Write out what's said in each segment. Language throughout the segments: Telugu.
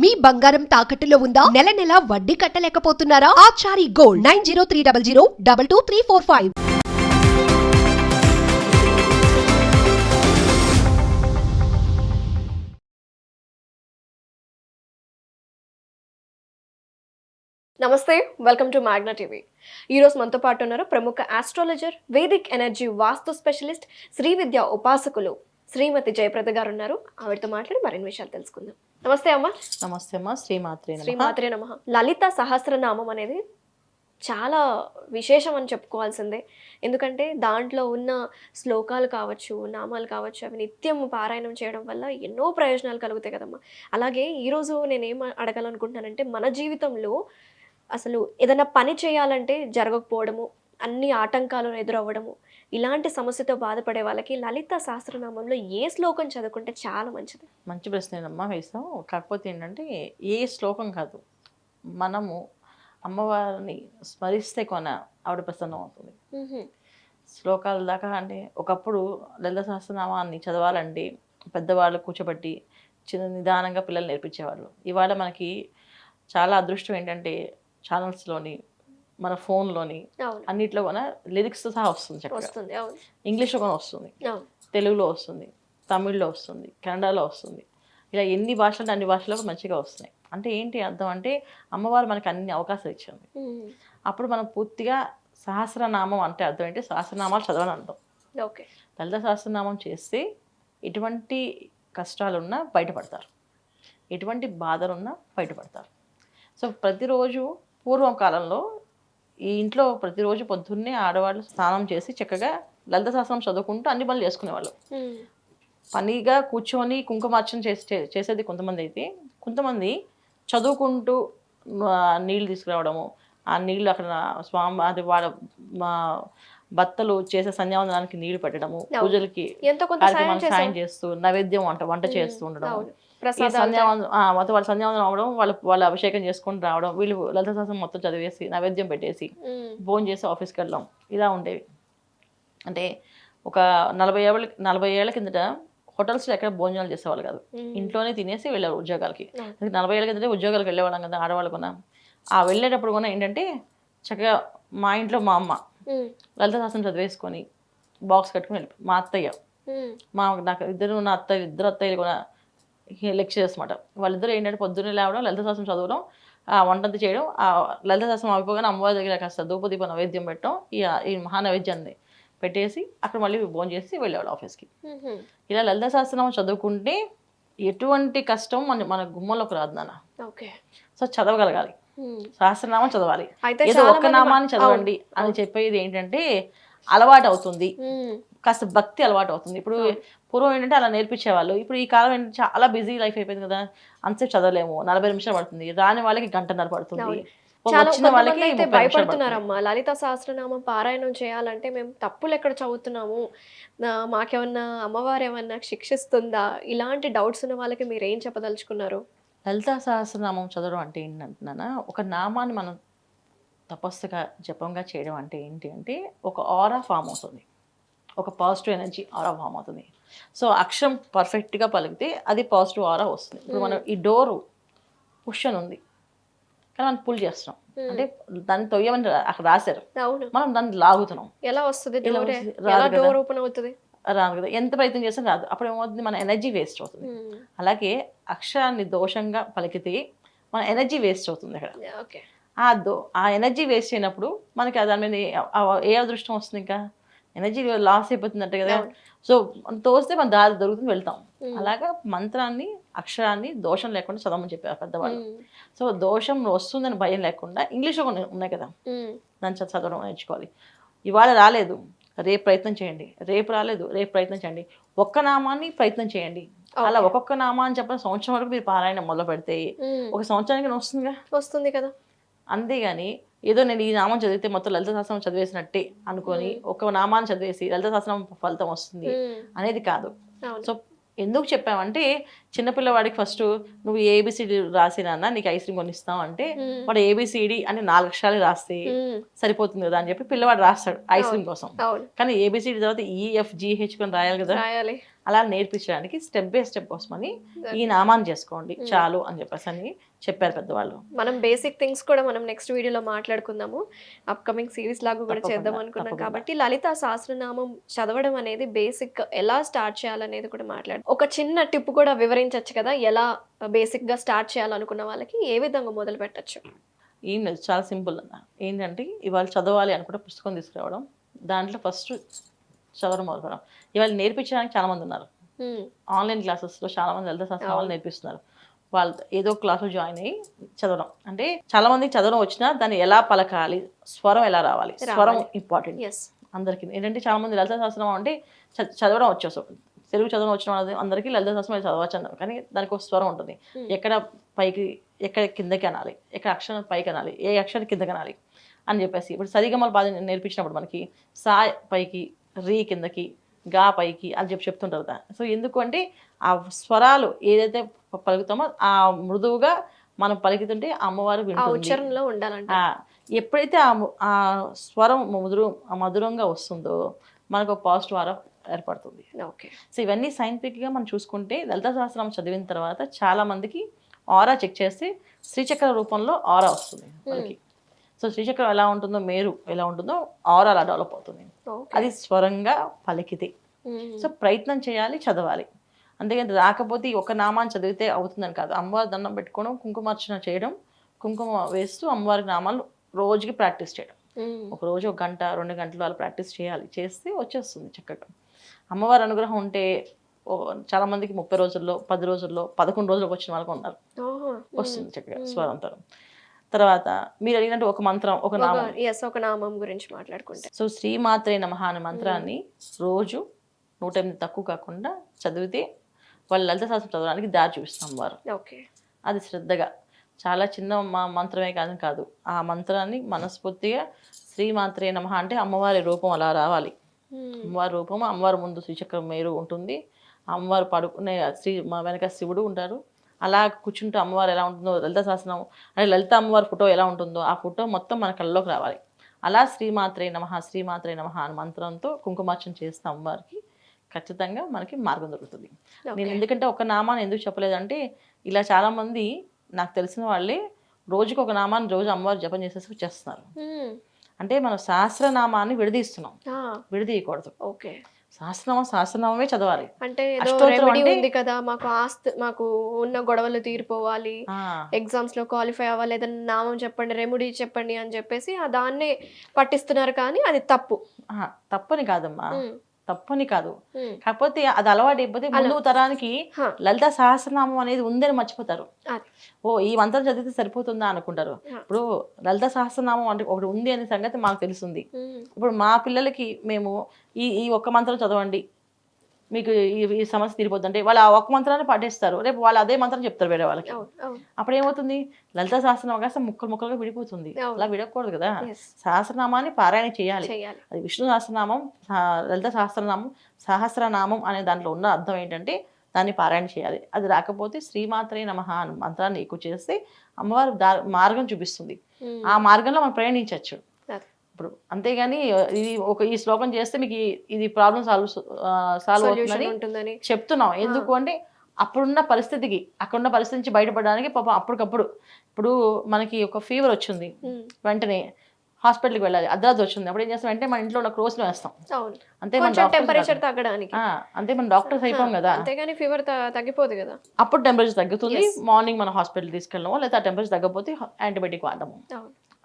మీ బంగారం తాకట్టులో ఉందా? నెల నెల వడ్డీ కట్టలేకపోతున్నారా? Achari gold nine zero three double zero double two three four five. నమస్తే వెల్కమ్ టు మ్యాగ్నా టీవీ. ఈరోజు మనతో పాటు ఉన్నారు ప్రముఖ astrologer Vedic energy vastu specialist Shri Vidya Upasakulu Shrimati Jayaprada గారు ఉన్నారు ఆవిడతో మాట్లాడి మరిన్ని విషయాలు తెలుసుకుందాం. నమస్తే అమ్మ. నమస్తే అమ్మా. శ్రీమాత్రే. శ్రీమాత్రే నమ. లలిత సహస్రనామం అనేది చాలా విశేషం అని చెప్పుకోవాల్సిందే. ఎందుకంటే దాంట్లో ఉన్న శ్లోకాలు కావచ్చు నామాలు కావచ్చు అవి నిత్యం పారాయణం చేయడం వల్ల ఎన్నో ప్రయోజనాలు కలుగుతాయి కదమ్మా. అలాగే ఈరోజు నేనేం అడగాలనుకుంటున్నానంటే మన జీవితంలో అసలు ఏదైనా పని చేయాలంటే జరగకపోవడము అన్ని ఆటంకాలు ఎదురవ్వడము ఇలాంటి సమస్యతో బాధపడే వాళ్ళకి లలిత సహస్రనామంలో ఏ శ్లోకం చదువుకుంటే చాలా మంచిది? మంచి ప్రశ్నేనమ్మా వేసాం కాకపోతే ఏంటంటే ఏ శ్లోకం కాదు. మనము అమ్మవారిని స్మరిస్తే కొన ఆవిడ ప్రసన్నం అవుతుంది. శ్లోకాల దాకా అంటే ఒకప్పుడు లలిత సహస్రనామాన్ని చదవాలంటే పెద్దవాళ్ళు కూర్చోబెట్టి చిన్న నిదానంగా పిల్లలు నేర్పించేవాళ్ళు. ఇవాళ మనకి చాలా అదృష్టం ఏంటంటే ఛానల్స్లోని మన ఫోన్లోని అన్నిట్లో కూడా లిరిక్స్తో సహా వస్తుంది వస్తుంది ఇంగ్లీష్లో కూడా వస్తుంది. తెలుగులో వస్తుంది. తమిళ్ళో వస్తుంది. కన్నడలో వస్తుంది. ఇలా ఎన్ని భాషలు అన్ని భాషలకు మంచిగా వస్తున్నాయి. అంటే ఏంటి అర్థం అంటే అమ్మవారు మనకి అన్ని అవకాశాలు ఇచ్చింది. అప్పుడు మనం పూర్తిగా సహస్రనామం అంటే అర్థం ఏంటి? సహస్రనామాలు చదవని అర్థం. ఓకే. లలిత సహస్రనామం చేస్తే ఎటువంటి కష్టాలున్నా బయటపడతారు. ఎటువంటి బాధలున్నా బయటపడతారు. సో ప్రతిరోజు పూర్వం కాలంలో ఈ ఇంట్లో ప్రతిరోజు పొద్దున్నే ఆడవాళ్ళు స్నానం చేసి చక్కగా లలిత సహస్రం చదువుకుంటూ అన్ని పనులు చేసుకునేవాళ్ళు. పనిగా కూర్చొని కుంకుమార్చన చేసి చేసేది కొంతమంది అయితే కొంతమంది చదువుకుంటూ నీళ్ళు తీసుకురావడము ఆ నీళ్ళు అక్కడ స్వామి అది వాళ్ళ మా భర్తలు చేసే సంధ్యావందనానికి నీళ్ళు పెట్టడము పూజలకి సాయం చేస్తూ నైవేద్యం వంట వంట చేస్తూ ఉండడం ప్రసాదాలు మొత్తం వాళ్ళ సంధ్యావందనం అవడం వాళ్ళ వాళ్ళ అభిషేకం చేసుకొని రావడం వీళ్ళు లలిత శాస్త్రం మొత్తం చదివేసి నైవేద్యం పెట్టేసి. భోజనం చేసి ఆఫీస్కి వెళ్ళడం ఇలా ఉండేవి అంటే ఒక నలభై ఏళ్ళ నలభై ఏళ్ళ కిందట హోటల్స్లో ఎక్కడ భోజనాలు చేసేవాళ్ళు కాదు. ఇంట్లోనే తినేసి వెళ్ళారు ఉద్యోగాలకి నలభై ఏళ్ళ కిందట ఉద్యోగాలకు వెళ్ళేవాళ్ళం కదా ఆడవాళ్ళు కూడా ఆ వెళ్ళేటప్పుడు కూడా ఏంటంటే చక్కగా మా ఇంట్లో మా అమ్మ. లలిత శాస్త్రం చదివేసుకొని బాక్స్ కట్టుకుని వెళ్ళి మా అత్తయ్య. మా నాకు ఇద్దరు నా అత్తయ్య ఇద్దరు అత్తయ్యలు కూడా లెక్చరర్స్ అనమాట వాళ్ళిద్దరు ఏంటంటే పొద్దున్నే లేవడం లలిత శాస్త్రం చదవడం ఆ వంటంతా చేయడం ఆ లలిత శాస్త్రం అయిపోగానే అమ్మవారి దగ్గర కాస్త ధూపదీప నైవేద్యం పెట్టడం ఈ ఈ మహా నైవేద్యాన్ని పెట్టేసి అక్కడ మళ్ళీ భోజనం చేసి వెళ్ళేవాళ్ళు ఆఫీస్కి. ఇలా లలిత శాస్త్రం చదువుకుంటే ఎటువంటి కష్టం మన మన గుమ్మంలోకి రాదు నాన్న. ఓకే. సో చదవగలగాలి. సహస్రనామం చదవాలి. అయితే ఏదో ఒక్క నామాన్ని చదవండి అని చెప్పేది ఏంటంటే అలవాటు అవుతుంది. కాస్త భక్తి అలవాటు అవుతుంది. ఇప్పుడు పూర్వం ఏంటంటే అలా నేర్పించేవాళ్ళు. ఇప్పుడు ఈ కాలం ఏంటంటే చాలా బిజీ లైఫ్ అయిపోయింది కదా. అంతసేపు చదవలేము. నలభై నిమిషాలు పడుతుంది. రాని వాళ్ళకి గంటన్నర పడుతుంది. అయితే. భయపడుతున్నారమ్మా. లలిత సహస్రనామం పారాయణం చేయాలంటే మేము తప్పులు ఎక్కడ చదువుతున్నాము? మాకేమన్నా అమ్మవారు ఏమన్నా శిక్షిస్తుందా? ఇలాంటి డౌట్స్ ఉన్న వాళ్ళకి మీరు ఏం చెప్పదలుచుకున్నారు? లలితా సహస్రనామం చదవడం అంటే ఏంటంటున్నానా ఒక నామాన్ని మనం తపస్సుగా జపంగా చేయడం అంటే ఏంటి అంటే ఒక ఆరా ఫామ్ అవుతుంది. ఒక పాజిటివ్ ఎనర్జీ ఆరా ఫామ్ అవుతుంది. సో అక్షరం పర్ఫెక్ట్గా పలికితే అది పాజిటివ్ ఆరా వస్తుంది. ఇప్పుడు మనం ఈ డోరు పుషన్ ఉంది. కానీ మనం పుల్ చేస్తున్నాం. అంటే దాన్ని తొయ్యమని అక్కడ రాశారు. మనం దాన్ని లాగుతున్నాం. ఎలా వస్తుంది? రాదు కదా. ఎంత ప్రయత్నం చేసినా రాదు. అప్పుడు ఏమవుతుంది? మన ఎనర్జీ వేస్ట్ అవుతుంది. ఉమ్. అలాగే అక్షరాన్ని దోషంగా పలికితే మన ఎనర్జీ వేస్ట్ అవుతుంది అక్కడ. ఆ దో ఆ ఎనర్జీ వేస్ట్ అయినప్పుడు మనకి దాని మీద ఏ అదృష్టం వస్తుంది ఇంకా? ఎనర్జీ లాస్ అయిపోతుందంట కదా. సో తోస్తే మన దారి దొరుకుతుంది వెళ్తాం. ఉమ్. అలాగా మంత్రాన్ని అక్షరాన్ని దోషం లేకుండా చదవమని చెప్పారు పెద్దవాళ్ళు. ఉమ్. సో దోషం వస్తుందని భయం లేకుండా ఇంగ్లీష్లో కొన్ని ఉన్నాయి కదా. ఉమ్. దాన్ని చదవడం నేర్చుకోవాలి. ఇవాళ రాలేదు. రేపు ప్రయత్నం చేయండి. రేపు రాలేదు. రేపు ప్రయత్నం చేయండి. ఒక్క నామాన్ని ప్రయత్నం చేయండి. అలా ఒక్కొక్క నామాన్ని చెప్పిన సంవత్సరం వరకు మీరు పారాయణ మొదలు పెడితే. ఒక సంవత్సరానికి వస్తుందిగా? వస్తుంది కదా. అంతేగాని ఏదో నేను ఈ నామం చదివితే మొత్తం లలిత శాస్త్రం చదివేసినట్టే అనుకొని ఒక నామాన్ని చదివేసి లలిత శాస్త్రం ఫలితం వస్తుంది. అనేది కాదు. సో ఎందుకు చెప్పామంటే చిన్నపిల్లవాడికి ఫస్ట్ నువ్వు ఏబిసిడి రాసినా నీకు ఐస్ క్రీమ్ కొనిస్తాం అంటే. వాడు ఏబిసిడి అని నాలుగు అక్షరాలు రాస్తే. సరిపోతుంది కదా అని చెప్పి పిల్లవాడు రాస్తాడు ఐస్ క్రీమ్ కోసం. కానీ ఏబిసిడి తర్వాత ఈఎఫ్ జిహెచ్ కొని రాయాలి కదా. అలా నేర్పించడానికి స్టెప్ బై స్టెప్ కోసమని ఈ నామాన్ని చేసుకోండి. చాలు అని చెప్పేసి అని చెప్పారు పెద్దవాళ్ళు. మనం బేసిక్ థింగ్స్ కూడా మనం నెక్స్ట్ వీడియోలో మాట్లాడుకుందాము. అప్కమింగ్ సిరీస్ లాగా కూడా చేద్దాం అనుకున్నాం. కాబట్టి లలిత సహస్రనామం చదవడం అనేది బేసిక్ ఎలా స్టార్ట్ చేయాలనేది కూడా మాట్లాడు ఒక చిన్న టిప్ కూడా వివరించవచ్చు కదా ఎలా బేసిక్గా స్టార్ట్ చేయాలనుకున్న వాళ్ళకి ఏ విధంగా మొదలు పెట్టచ్చు? ఏం లేదు చాలా సింపుల్ అన్న. ఏంటంటే ఇవాళ చదవాలి అనుకుంటే పుస్తకం తీసుకురావడం. దాంట్లో ఫస్ట్ చదవడం మొదలుపెట్టడం ఇవాళ నేర్పించడానికి చాలా మంది ఉన్నారు. ఆన్లైన్ క్లాసెస్లో చాలా మంది లలిత శాస్త్రం వాళ్ళు నేర్పిస్తున్నారు. వాళ్ళు ఏదో క్లాసులో జాయిన్ అయ్యి చదవడం. అంటే చాలా మందికి చదవడం వచ్చినా దాన్ని ఎలా పలకాలి స్వరం ఎలా రావాలి స్వరం ఇంపార్టెంట్. అందరికి. ఏంటంటే చాలా మంది లలిత శాస్త్రం అంటే చదవడం వచ్చేసు తెలుగు చదవడం వచ్చిన అందరికీ లలిత శాస్త్రం చదవచ్చు అన్నారు. కానీ దానికి ఒక స్వరం ఉంటుంది. ఎక్కడ పైకి ఎక్కడ కిందకి అనాలి ఎక్కడ అక్షరం పైకి అనాలి ఏ అక్షరం కిందకి అనాలి అని చెప్పేసి. ఇప్పుడు సరిగమల బాధ నేర్పించినప్పుడు మనకి సా పైకి రీ కిందకి గా పైకి అని చెప్పి చెప్తుంటారు సో ఎందుకు అంటే ఆ స్వరాలు ఏదైతే పలుకుతామో ఆ మృదువుగా మనం పలుకుతుంటే అమ్మవారు ఉచ్చారణలో ఉండాలంట. ఎప్పుడైతే ఆ స్వరం మధురు ఆ మధురంగా వస్తుందో మనకు ఒక పాజిటివ్ ఆరా ఏర్పడుతుంది. ఓకే. సో ఇవన్నీ సైంటిఫిక్గా మనం చూసుకుంటే లలిత సహస్రం చదివిన తర్వాత చాలా మందికి ఆరా చెక్ చేస్తే శ్రీచక్ర రూపంలో ఆరా వస్తుంది మనకి. సో శ్రీచక్రం ఎలా ఉంటుందో మేరు ఎలా ఉంటుందో ఆరా అలా డెవలప్ అవుతుంది. అది స్వరంగా పలికితే. సో ప్రయత్నం చేయాలి చదవాలి. అంతేగాని రాకపోతే ఒక నామాన్ని చదివితే అవుతుందని కాదు. అమ్మవారి దండం పెట్టుకోవడం కుంకుమార్చన చేయడం కుంకుమ వేస్తూ అమ్మవారి నామాలు రోజుకి ప్రాక్టీస్ చేయడం. ఒక రోజు ఒక గంట రెండు గంటలు వాళ్ళు ప్రాక్టీస్ చేయాలి. చేస్తే వచ్చేస్తుంది చక్కగా. అమ్మవారి అనుగ్రహం ఉంటే చాలా మందికి ముప్పై రోజుల్లో పది రోజుల్లో పదకొండు రోజులకు వచ్చిన వాళ్ళకు ఉన్నారు. వస్తుంది చక్కగా స్వరంతో తర్వాత మీరు అడిగినట్టు ఒక మంత్రం ఒక నామం. ఎస్ ఒక నామం గురించి మాట్లాడుకుంటే. సో శ్రీమాత్రే నమః అనే మంత్రాన్ని రోజు నూట ఎనిమిది తక్కువ కాకుండా చదివితే వాళ్ళు లలిత శాస్త్రం చదవడానికి దారి చూపిస్తాం వారు. ఓకే. అది శ్రద్ధగా. చాలా చిన్న మా మంత్రమే కాదు కాదు. ఆ మంత్రాన్ని మనస్ఫూర్తిగా శ్రీమాత్రే నమః అంటే అమ్మవారి రూపం అలా రావాలి. అమ్మవారి రూపం అమ్మవారి ముందు శ్రీచక్రం మేరు ఉంటుంది. అమ్మవారు పడుకునే శ్రీ మా వెనక శివుడు ఉంటారు. అలా కూర్చుంటూ అమ్మవారు ఎలా ఉంటుందో లలిత శాసనం అంటే లలిత అమ్మవారి ఫోటో ఎలా ఉంటుందో ఆ ఫోటో మొత్తం మన కళ్ళలోకి రావాలి. అలా శ్రీమాత్రే నమః శ్రీమాత్రే నమః అనే మంత్రంతో కుంకుమార్చన చేస్తే అమ్మవారికి ఖచ్చితంగా మనకి మార్గం దొరుకుతుంది. నేను ఎందుకంటే ఒక నామాన్ని ఎందుకు చెప్పలేదంటే ఇలా చాలా మంది నాకు తెలిసిన వాళ్ళే రోజుకి ఒక నామాన్ని రోజు అమ్మవారు జపం చేసేసి వచ్చేస్తున్నారు. అంటే మనం సహస్రనామాన్ని విడదీస్తున్నాం. విడదీయకూడదు. ఓకే. సహస్రనామం సహస్రనామమే చదవాలి. అంటే ఉంది కదా మాకు ఆస్తి మాకు ఉన్న గొడవలు తీరిపోవాలి ఎగ్జామ్స్లో క్వాలిఫై అవ్వాలి ఏదైనా నామం చెప్పండి రెమెడీ చెప్పండి అని చెప్పేసి ఆ దాన్నే పట్టిస్తున్నారు కానీ అది తప్పు. తప్పని కాదమ్మా. తప్పని కాదు. కాకపోతే అది అలవాటు అయిపోతే ముందు తరానికి. లలిత సహస్రనామం అనేది ఉందని మర్చిపోతారు. ఓ ఈ మంత్రం చదివితే సరిపోతుందా అనుకుంటారు. ఇప్పుడు లలిత సహస్రనామం అంటే ఒకటి ఉంది అనే సంగతి మాకు తెలుస్తుంది ఇప్పుడు మా పిల్లలకి మేము ఈ ఈ ఒక్క మంత్రం చదవండి. మీకు ఈ సమస్య తీరిపోద్ది. అంటే వాళ్ళు ఆ ఒక్క మంత్రాన్ని పాటిస్తారు. రేపు వాళ్ళు అదే మంత్రం చెప్తారు వేరే వాళ్ళకి. అప్పుడు ఏమవుతుంది లలిత సహస్రనామం కాస్త ముక్కలు ముక్కలుగా విడిపోతుంది. అలా విడకూడదు కదా. సహస్రనామాన్ని పారాయణ చేయాలి. అది విష్ణు సహస్రనామం సహ- లలిత సహస్రనామం సహస్రనామం అనే దాంట్లో ఉన్న అర్థం ఏంటంటే దాన్ని పారాయణ చేయాలి. అది రాకపోతే శ్రీమాత్రే నమః మంత్రాన్ని ఎక్కువ చేస్తే అమ్మవారు మార్గం చూపిస్తుంది. ఆ మార్గంలో మనం ప్రయాణించవచ్చు. ఇప్పుడు అంతేగాని ఇది ఒక ఈ శ్లోకం చేస్తే మీకు ఇది ప్రాబ్లం సాల్వ్ సాల్వ్ అవుతుందని ఉంటుందని. చెప్తున్నాం. ఎందుకు అంటే అప్పుడున్న పరిస్థితికి అక్కడున్న పరిస్థితి నుంచి బయటపడడానికి పాపం అప్పటికప్పుడు ఇప్పుడు మనకి ఒక ఫీవర్ వచ్చింది. వెంటనే హాస్పిటల్కి వెళ్ళాలి. అర్ధరాత్రి వచ్చింది. అప్పుడు ఏం చేస్తాం? అంటే మన ఇంట్లో ఉన్న క్రోస్లో వేస్తాం. అంతే మన టెంపరేచర్. తగ్గడానికి. ఆ, అంతే మన డాక్టర్స్ అయిపోం కదా. అంతేగాని ఫీవర్ తగ్గిపోదు కదా. అప్పుడు టెంపరేచర్ తగ్గుతుంది. మార్నింగ్ మనం హాస్పిటల్ తీసుకెళ్ళడమో లేదా టెంపరేచర్ తగ్గకపోతే యాంటీబయాటిక్ అవును.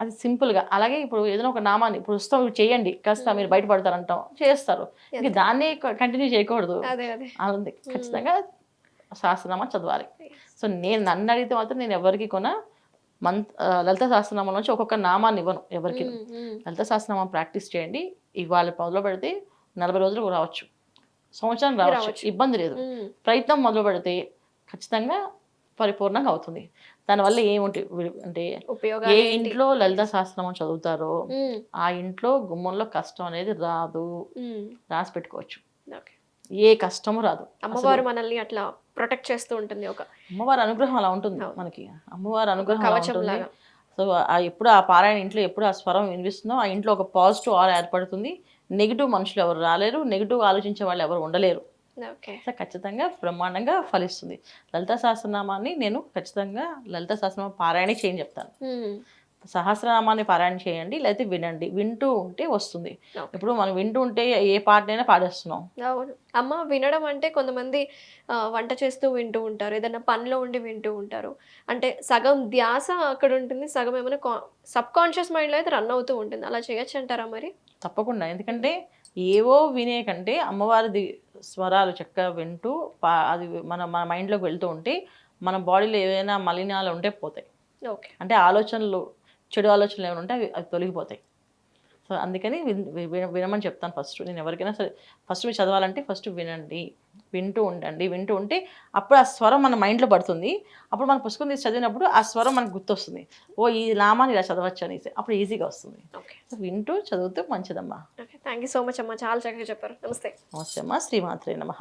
అది సింపుల్గా. అలాగే ఇప్పుడు ఏదైనా ఒక నామాన్ని ఇప్పుడు వస్తాం చేయండి కాస్త మీరు బయటపడతారంటాం చేస్తారు. ఇంక దాన్ని కంటిన్యూ చేయకూడదు. ఉంది ఖచ్చితంగా సహస్రనామం చదవాలి. సో నేను నన్ను అడిగితే మాత్రం నేను ఎవరికి కొన మంత్ లలిత సహస్రనామం నుంచి ఒక్కొక్క నామాన్ని ఇవ్వను ఎవరికి. లలిత సహస్రనామం ప్రాక్టీస్ చేయండి ఇవాళ మొదలు పెడితే నలభై రోజులు రావచ్చు. సంవత్సరం రావచ్చు. ఇబ్బంది లేదు. ప్రయత్నం మొదలు పెడితే ఖచ్చితంగా పరిపూర్ణంగా అవుతుంది. దానివల్ల ఏముంటి? అంటే ఏ? ఇంట్లో లలిత సహస్రనామం చదువుతారో ఆ ఇంట్లో గుమ్మంలో కష్టం అనేది రాదు. రాసి పెట్టుకోవచ్చు. ఏ కష్టము రాదు. అమ్మవారు మనల్ని అట్లా ప్రొటెక్ట్ చేస్తూ ఉంటుంది ఒక అమ్మవారి అనుగ్రహం అలా ఉంటుంది మనకి. అమ్మవారి అనుగ్రహం ఉంటుంది. సో ఆ ఎప్పుడు ఆ పారాయణ ఇంట్లో ఎప్పుడు ఆ స్వరం వినిపిస్తుందో ఆ ఇంట్లో ఒక పాజిటివ్ ఆర్ ఏర్పడుతుంది. నెగిటివ్ మనుషులు ఎవరు రాలేరు. నెగిటివ్ ఆలోచించే వాళ్ళు ఎవరు ఉండలేరు. సో ఖచ్చితంగా బ్రహ్మాండంగా ఫలిస్తుంది. లలిత సహస్రనామాన్ని నేను ఖచ్చితంగా లలిత సహస్రనామ పారాయణ చేయని చెప్తాను. సహస్రనామాన్ని పారాయణ చేయండి లేకపోతే వినండి. వింటూ ఉంటే వస్తుంది. ఇప్పుడు మనం వింటూ ఉంటే ఏ పాటనైనా పాడేస్తున్నాం. అవును. అమ్మ వినడం అంటే కొంతమంది వంట చేస్తూ వింటూ ఉంటారు. ఏదైనా పనిలో ఉండి వింటూ ఉంటారు. అంటే సగం ధ్యాస అక్కడ ఉంటుంది సగం ఏమైనా సబ్ కాన్షియస్ మైండ్లో అయితే రన్ అవుతూ ఉంటుంది. అలా చేయొచ్చు అంటారా మరి? తప్పకుండా. ఎందుకంటే ఏవో వినే కంటే అమ్మవారిది స్వరాలు చక్కగా వింటూ పా- అది మన మన మైండ్లోకి వెళ్తూ ఉంటే మన బాడీలో ఏవైనా మలినాలు ఉంటే పోతాయి. ఓకే. అంటే ఆలోచనలు చెడు ఆలోచనలు ఏమైనా ఉంటే అవి అవి తొలగిపోతాయి. సో అందుకని వినమని చెప్తాను ఫస్ట్. నేను ఎవరికైనా సరే ఫస్ట్ మీరు చదవాలంటే ఫస్ట్ వినండి. వింటూ ఉండండి. వింటూ ఉంటే అప్పుడు ఆ స్వరం మన మైండ్లో పడుతుంది. అప్పుడు మన పుస్తకం తీసి చదివినప్పుడు ఆ స్వరం మనకు గుర్తొస్తుంది. ఓ ఈ నామాన్ని ఇలా చదవచ్చు అనేసి అప్పుడు ఈజీగా వస్తుంది. ఓకే. సో వింటూ చదివితే మంచిదమ్మా. Okay. Thank you so much అమ్మ. చాలా చక్కగా చెప్పారు. నమస్తే. నమస్తే అమ్మా. శ్రీమాత్రే నమ.